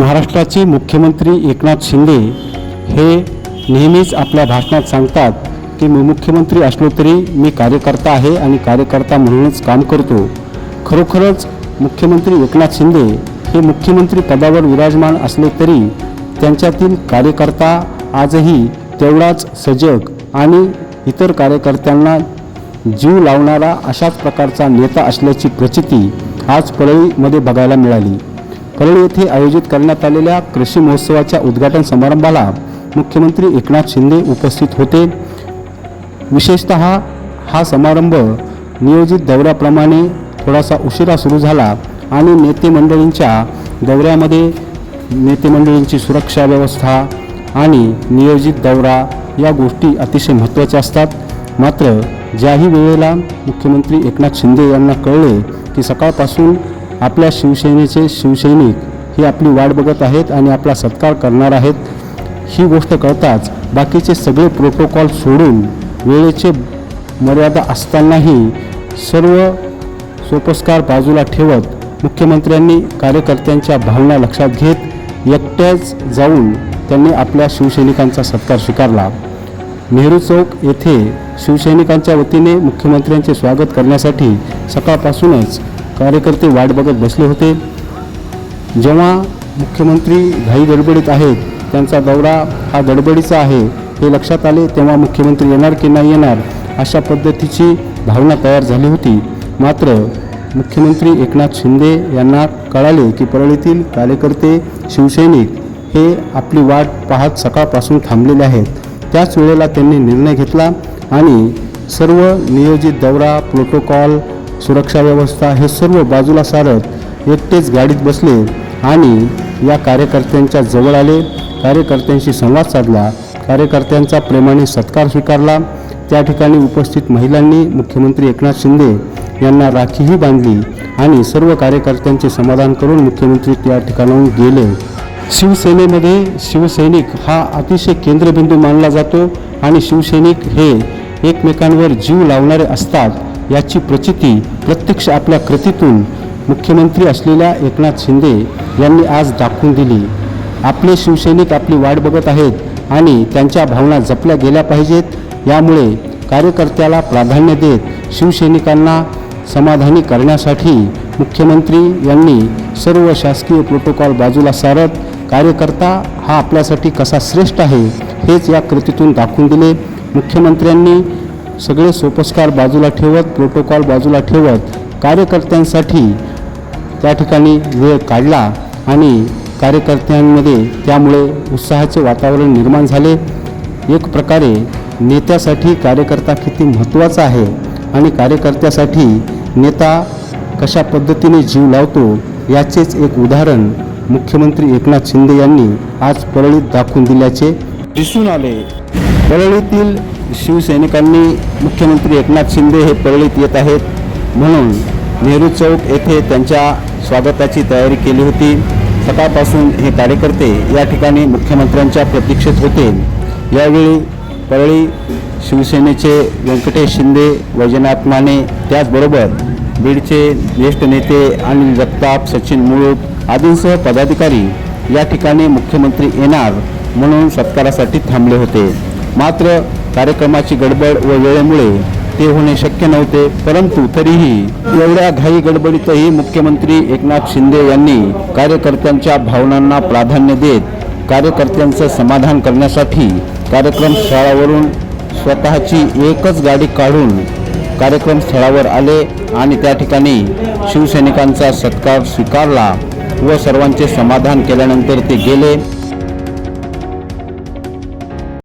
महाराष्ट्राचे मुख्यमंत्री एकनाथ शिंदे हे नेहमीच आपल्या भाषणात सांगतात की मी मुख्यमंत्री असलो तरी मी कार्यकर्ता आहे आणि कार्यकर्ता म्हणूनच काम करतो. खरोखरच मुख्यमंत्री एकनाथ शिंदे हे मुख्यमंत्री पदावर विराजमान असले तरी त्यांच्यातील कार्यकर्ता आजही तेवढाच सजग आणि इतर कार्यकर्त्यांना जीव लावणारा अशाच प्रकारचा नेता असल्याची प्रचिती आज परळीमध्ये बघायला मिळाली. परळी येथे आयोजित करण्यात आलेल्या कृषी महोत्सवाच्या उद्घाटन समारंभाला मुख्यमंत्री एकनाथ शिंदे उपस्थित होते. विशेषत हा समारंभ नियोजित दौऱ्याप्रमाणे थोडासा उशिरा सुरू झाला आणि नेते मंडळींच्या दौऱ्यामध्ये नेते मंडळींची सुरक्षा व्यवस्था आणि नियोजित दौरा या गोष्टी अतिशय महत्त्वाच्या असतात. मात्र ज्याही वेळेला मुख्यमंत्री एकनाथ शिंदे यांना कळले की सकाळपासून आपल्या शिवसेनेचे शिवसैनिक हे आपली वाट बघत आहेत आणि आपला सत्कार करणार आहेत. ही गोष्ट कळताच बाकीचे सगळे प्रोटोकॉल सोडून वेळेचे मर्यादा असतानाही सर्व सोपस्कार बाजूला ठेवत मुख्यमंत्र्यांनी कार्यकर्त्यांच्या भावना लक्षात घेत एकट्याच जाऊन त्यांनी आपल्या शिवसैनिकांचा सत्कार स्वीकारला. नेहरू चौक येथे शिवसैनिकांच्या वतीने मुख्यमंत्र्यांचे स्वागत करण्यासाठी सकाळपासूनच कार्यकर्ते वाट बघत बसले होते. जेव्हा मुख्यमंत्री घाई गडबडीत आहेत त्यांचा दौरा हा गडबडीचा आहे हे लक्षात आले तेव्हा मुख्यमंत्री येणार की नाही येणार अशा पद्धतीची भावना तयार झाली होती. मात्र मुख्यमंत्री एकनाथ शिंदे यांना कळाले की परळीतील कार्यकर्ते शिवसैनिक हे आपली वाट पाहत सकाळपासून थांबलेले आहेत. त्याच वेळेला त्यांनी निर्णय घेतला आणि सर्व नियोजित दौरा प्रोटोकॉल सुरक्षा व्यवस्था हे सर्व बाजूला सारत एकटेच गाडीत बसले आणि या कार्यकर्त्यांच्या जवळ आले. कार्यकर्त्यांशी संवाद साधला. कार्यकर्त्यांचा प्रेमाने सत्कार स्वीकारला. त्या ठिकाणी उपस्थित महिलांनी मुख्यमंत्री एकनाथ शिंदे यांना राखीही बांधली आणि सर्व कार्यकर्त्यांचे समाधान करून मुख्यमंत्री त्या ठिकाणाहून गेले. शिवसेनेमध्ये शिवसैनिक हा अतिशय केंद्रबिंदू मानला जातो आणि शिवसैनिक हे एकमेकांवर जीव लावणारे असतात. याची प्रचिती प्रत्यक्ष आपल्या कृतीतून मुख्यमंत्री असलेल्या एकनाथ शिंदे यांनी आज दाखवून दिली. आपले शिवसैनिक आपली वाट बघत आहेत आणि त्यांच्या भावना जपल्या गेल्या पाहिजेत. यामुळे कार्यकर्त्याला प्राधान्य देत शिवसैनिकांना समाधानी करण्यासाठी मुख्यमंत्री यांनी सर्व शासकीय प्रोटोकॉल बाजूला सारत कार्यकर्ता हा आपल्यासाठी कसा श्रेष्ठ आहे हेच या कृतीतून दाखवून दिले. मुख्यमंत्र्यांनी सगळे सोपस्कार बाजूला ठेवत प्रोटोकॉल बाजूला ठेवत कार्यकर्त्यांसाठी त्या ठिकाणी वेळ काढला आणि कार्यकर्त्यांमध्ये त्यामुळे उत्साहाचे वातावरण निर्माण झाले. एक प्रकारे नेत्यासाठी कार्यकर्ता किती महत्त्वाचा आहे आणि कार्यकर्त्यासाठी नेता कशा पद्धतीने जीव लावतो याचेच एक उदाहरण मुख्यमंत्री एकनाथ शिंदे यांनी आज परळीत दाखवून दिल्याचे दिसून आले. परळीतील शिवसैनिकांनी मुख्यमंत्री एकनाथ शिंदे हे परळीत येत आहेत म्हणून नेहरू चौक येथे त्यांच्या स्वागताची तयारी केली होती. सकाळपासून हे कार्यकर्ते या ठिकाणी मुख्यमंत्र्यांच्या प्रतीक्षेत होते. यावेळी परळी शिवसेनेचे व्यंकटेश शिंदे वैजनाथ माने त्याचबरोबर बीडचे ज्येष्ठ नेते अनिल जगताप सचिन मुळूक आदींसह पदाधिकारी या ठिकाणी मुख्यमंत्री येणार म्हणून सत्कारासाठी थांबले होते. मात्र कार्यक्रमाची गडबड व वेळेमुळे ते होणे शक्य नव्हते परंतु तरीही एवढ्या घाई गडबडीतही मुख्यमंत्री एकनाथ शिंदे यांनी कार्यकर्त्यांच्या भावनांना प्राधान्य देत कार्यकर्त्यांचं समाधान करण्यासाठी कार्यक्रम स्थळावरून स्वतःची एकच गाडी काढून कार्यक्रम स्थळावर आले आणि त्या ठिकाणी शिवसैनिकांचा सत्कार स्वीकारला व सर्वांचे समाधान केल्यानंतर ते गेले.